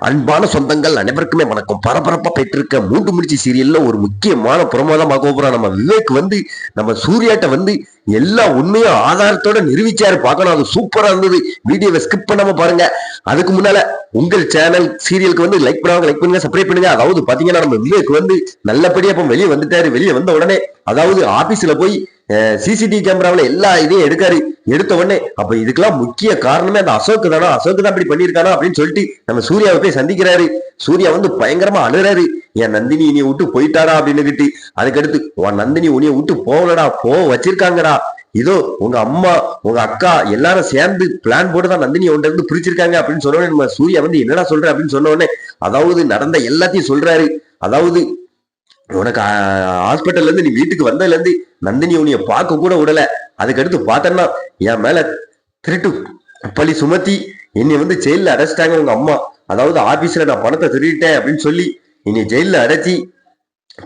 அன்பான சொந்தங்கள் அனைவருக்குமே வணக்கம். பரபரப்பா பெற்றிருக்க மூன்று முடிச்சு சீரியல்ல ஒரு முக்கியமான புறமாதான் போறோம் நம்ம விவேக் வந்து நம்ம சூர்யாட்ட வந்து எல்லா உண்மையும் ஆதாரத்தோட நிரூபிச்சாரு பார்க்கணும். அது சூப்பரா இருந்தது. வீடியோவை ஸ்கிப் பண்ணாம பாருங்க. அதுக்கு முன்னால உங்கள் சேனல் சீரியலுக்கு வந்து லைக் பண்ணுவாங்க லைக் பண்ணுங்க சப்ஸ்கிரைப் பண்ணுங்க. அதாவது பாத்தீங்கன்னா நம்ம விவேக் வந்து நல்லபடியா இப்ப வெளியே வந்துட்டாரு. வெளியே வந்த உடனே அதாவது ஆபீஸ்ல போய் சிசிடிவி கேமராவில் எல்லா இதையும் எடுக்காரு. எடுத்த உடனே அப்ப இதுக்கெல்லாம் முக்கிய காரணமே அந்த அசோக் தானா? அசோக் தான் இப்படி பண்ணியிருக்கானா? அப்படின்னு சொல்லிட்டு நம்ம சூர்யாவை போய் சந்திக்கிறாரு. சூர்யா வந்து பயங்கரமா அழுறாரு. என் நந்தினி இனிய விட்டு போயிட்டாடா? அப்படின்னுகிட்டு அதுக்கடுத்து உன் நந்தினி உனிய விட்டு போகலடா. போ வச்சிருக்காங்கடா. இதோ உங்க அம்மா உங்க அக்கா எல்லாரும் சேர்ந்து பிளான் போட்டு தான் நந்தினி உன்ட்ட இருந்து பிரிச்சிருக்காங்க அப்படின்னு சொன்ன நம்ம சூர்யா வந்து என்னடா சொல்ற அப்படின்னு சொன்னோடனே அதாவது நடந்த எல்லாத்தையும் சொல்றாரு. அதாவது உனக்கு ஹாஸ்பிட்டல்ல இருந்து நீ வீட்டுக்கு வந்ததுல இருந்து நந்தினி உனிய பார்க்க கூட விடல. அதுக்கடுத்து பார்த்தேன்னா என் மேல திருட்டு பழி சுமத்தி என்னை வந்து ஜெயில அடைச்சிட்டாங்க உங்க அம்மா. அதாவது ஆபீஸ்ல நான் பணத்தை திருடிட்டேன் அப்படின்னு சொல்லி என்னை ஜெயில அடைச்சி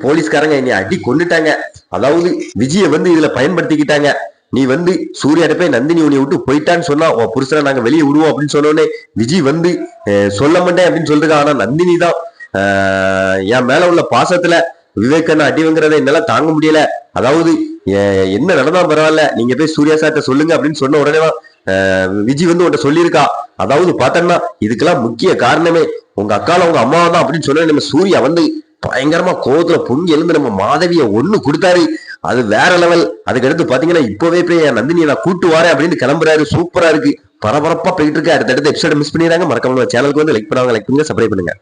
போலீஸ்காரங்க என்னை அடி கொண்டுட்டாங்க அதாவது விஜய வந்து இதுல பயன்படுத்திக்கிட்டாங்க. நீ வந்து சூர்யாட்ட போய் நந்தினி உன்னை விட்டு போயிட்டான்னு சொன்னா உன் புருஷனை நாங்க வெளியே விடுவோம் அப்படின்னு சொன்ன உடனே விஜய் வந்து சொல்ல மாட்டேன் அப்படின்னு சொல்றாங்க ஆனா நந்தினி தான் ஆஹ், என் மேல உள்ள பாசத்துல விவேக்கண்ணா அடிவங்கிறத என்னால தாங்க முடியல. அதாவது என்ன நடந்தா பரவாயில்ல நீங்க போய் சூர்யா சார்ட்ட சொல்லுங்க அப்படின்னு சொன்ன உடனே விஜய் வந்து உன்ட்ட சொல்லியிருக்கா. அதாவது பார்த்தோம்னா இதுக்கெல்லாம் முக்கிய காரணமே உங்க அக்கால உங்க அம்மாவை தான் அப்படின்னு சொன்ன நம்ம சூர்யா வந்து பயங்கரமா கோவத்துல பொங்கி எழுந்து நம்ம மாதவிய ஒண்ணு கொடுத்தாரு. அது வேற லெவல் அதுக்கடுத்து பாத்தீங்கன்னா இப்பவே போய் நந்தினி நான் கூட்டு வரேன் அப்படின்னு கிளம்புறாரு. சூப்பரா இருக்கு. பரபரப்பா போயிட்டு இருக்கு. அடுத்தடுத்த எபிசோட மிஸ் பண்ணிடுறாங்க. மறக்காம சேனலுக்கு வந்து லைக் பண்ணுவாங்க. லைக் பண்ணுங்க சப்ஸ்கிரைப் பண்ணுங்க.